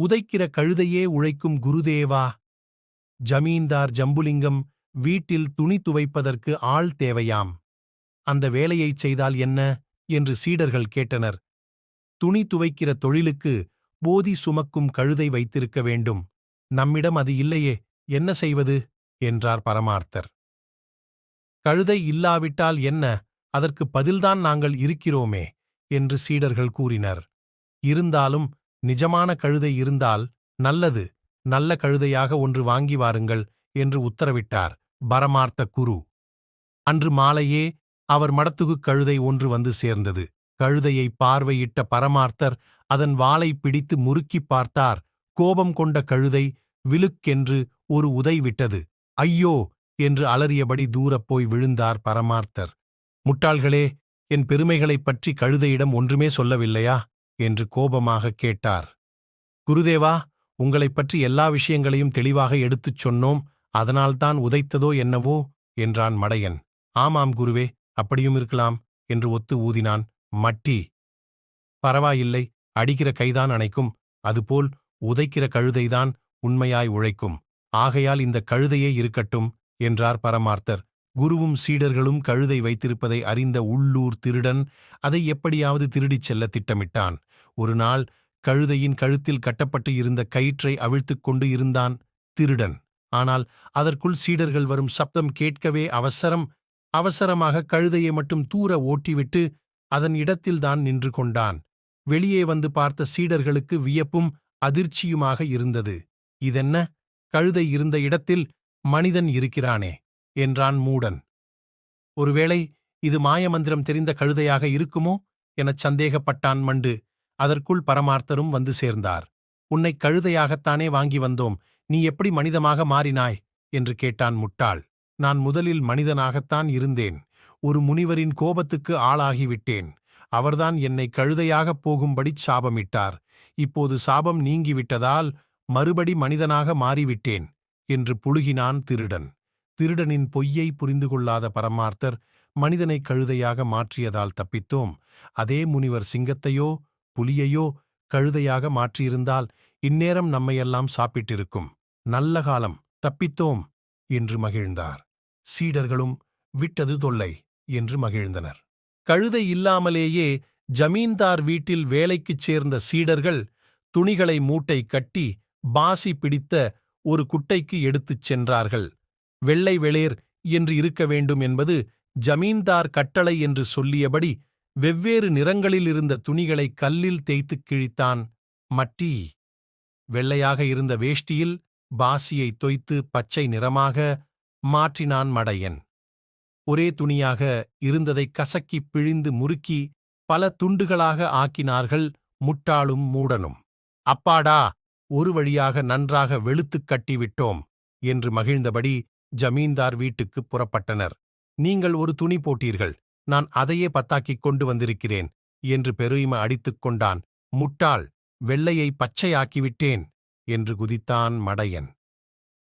உதைக்கிற கழுதையே உழைக்கும் குருதேவா. ஜமீன்தார் ஜம்புலிங்கம் வீட்டில் துணி துவைப்பதற்கு ஆள் தேவையாம். அந்த வேலையைச் செய்தால் என்ன? என்று சீடர்கள் கேட்டனர். துணி துவைக்கிற தொழிலுக்கு போதி சுமக்கும் கழுதை வைத்திருக்க வேண்டும். நம்மிடம் அது இல்லையே என்ன செய்வது? என்றார் பரமார்த்தர். கழுதை இல்லாவிட்டால் என்ன? அதற்கு பதில்தான் நாங்கள் இருக்கிறோமே என்று சீடர்கள் கூறினர். இருந்தாலும் நிஜமான கழுதை இருந்தால் நல்லது நல்ல கழுதையாக ஒன்று வாங்கி வாருங்கள் என்று உத்தரவிட்டார் பரமார்த்த குரு. அன்று மாலையே அவர் மடத்துக்குக் கழுதை ஒன்று வந்து சேர்ந்தது. கழுதையை பார்வையிட்ட பரமார்த்தர் அதன் வாளை பிடித்து முறுக்கிப் பார்த்தார். கோபம் கொண்ட கழுதை விலுக்கென்று ஒரு உதை விட்டது. ஐயோ என்று அலறியபடி தூரப் போய் விழுந்தார் பரமார்த்தர். முட்டாள்களே என் பெருமைகளைப் பற்றி கழுதையிடம் ஒன்றுமே சொல்லவில்லையா? என்று கோபமாக கேட்டார். குருதேவா உங்களைப் பற்றி எல்லா விஷயங்களையும் தெளிவாக எடுத்துச் சொன்னோம் அதனால்தான் உதைத்ததோ என்னவோ? என்றான் மடையன். ஆமாம் குருவே அப்படியும் இருக்கலாம் என்று ஒத்து ஊதினான் மட்டி. பரவாயில்லை அடிக்கிற கைதான் அணைக்கும் அதுபோல் உதைக்கிற கழுதைதான் உண்மையாய் உழைக்கும். ஆகையால் இந்த கழுதையே இருக்கட்டும் என்றார் பரமார்த்தர். குருவும் சீடர்களும் கழுதை வைத்திருப்பதை அறிந்த உள்ளூர் திருடன் அதை எப்படியாவது திருடிச் செல்ல திட்டமிட்டான். ஒரு நாள் கழுதையின் கழுத்தில் கட்டப்பட்டு இருந்த கயிற்றை அவிழ்த்துக் கொண்டு இருந்தான் திருடன். ஆனால் அதற்குள் சீடர்கள் வரும் சப்தம் கேட்கவே அவசரம் அவசரமாக கழுதையை மட்டும் தூர ஓட்டிவிட்டு அதன் இடத்தில்தான் நின்று கொண்டான். வெளியே வந்து பார்த்த சீடர்களுக்கு வியப்பும் அதிர்ச்சியுமாக இருந்தது. இதென்ன? கழுதை இருந்த இடத்தில் மனிதன் இருக்கிறானே! என்றான் மூடன். ஒருவேளை இது மாயமந்திரம் தெரிந்த கழுதையாக இருக்குமோ? எனச் சந்தேகப்பட்டான் மண்டு. அதற்குள் பரமார்த்தரும் வந்து சேர்ந்தார். உன்னை கழுதையாகத்தானே வாங்கி வந்தோம். நீ எப்படி மனிதமாக மாறினாய்? என்று கேட்டான் முட்டாள். நான் முதலில் மனிதனாகத்தான் இருந்தேன். ஒரு முனிவரின் கோபத்துக்கு ஆளாகிவிட்டேன். அவர்தான் என்னை கழுதையாகப் போகும்படிச் சாபமிட்டார். இப்போது சாபம் நீங்கிவிட்டதால் மறுபடி மனிதனாக மாறிவிட்டேன் என்று புழுகினான் திருடன். திருடனின் பொய்யை புரிந்து கொள்ளாத பரமார்த்தர் மனிதனை கழுதையாக மாற்றியதால் தப்பித்தோம். அதே முனிவர் சிங்கத்தையோ புலியையோ கழுதையாக மாற்றியிருந்தால் இந்நேரம் நம்மையெல்லாம் சாப்பிட்டிருக்கும். நல்ல காலம் தப்பித்தோம் என்று மகிழ்ந்தார். சீடர்களும் விட்டது தொல்லை என்று மகிழ்ந்தனர். கழுதை இல்லாமலேயே ஜமீன்தார் வீட்டில் வேலைக்குச் சேர்ந்த சீடர்கள் துணிகளை மூட்டை கட்டி பாசி பிடித்த ஒரு குட்டைக்கு எடுத்துச் சென்றார்கள். வெள்ளை வெளிர் என்று இருக்க வேண்டும் என்பது ஜமீன்தார் கட்டளை என்று சொல்லியபடி வெவ்வேறு நிறங்களில் இருந்த துணிகளை கல்லில் தேய்த்துக் கிழித்தான். மட்டி. வெள்ளையாக இருந்த வேஷ்டியில் பாசியை தொய்த்து பச்சை நிறமாக மாற்றினான் மடையன். ஒரே துணியாக இருந்ததை கசக்கிப் பிழிந்து முறுக்கி பல துண்டுகளாக ஆக்கினார்கள் முட்டாளும் மூடனும். அப்பாடா ஒரு வழியாக நன்றாக வெளுத்துக் கட்டிவிட்டோம் என்று மகிழ்ந்தபடி ஜமீன்தார் வீட்டுக்குப் புறப்பட்டனர். நீங்கள் ஒரு துணி போட்டீர்கள். நான் அதையே பத்தாக்கிக் கொண்டு வந்திருக்கிறேன் என்று பெருமை அடித்துக் கொண்டான். முட்டாள் வெள்ளையை பச்சையாக்கிவிட்டேன் என்று குதித்தான் மடையன்.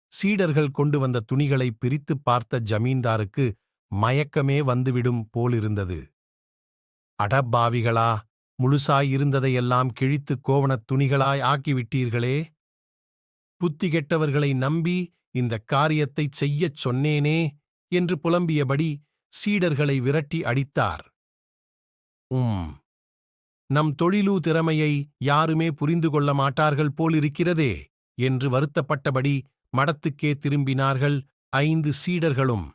சீடர்கள் கொண்டு வந்த துணிகளை பிரித்துப் பார்த்த ஜமீன்தாருக்கு மயக்கமே வந்துவிடும் போலிருந்தது. அடப்பாவிகளா முழுசாய் இருந்ததையெல்லாம் கிழித்துக் கோவணத் துணிகளாய் ஆக்கிவிட்டீர்களே? புத்தி கெட்டவர்களை நம்பி இந்தக் காரியத்தைச் செய்யச் சொன்னேனே என்று புலம்பியபடி சீடர்களை விரட்டி அடித்தார். உம் நம் தொழிலூ திறமையை யாருமே புரிந்து கொள்ள மாட்டார்கள் போலிருக்கிறதே என்று வருத்தப்பட்டபடி மடத்துக்கே திரும்பினார்கள் ஐந்து சீடர்களும்.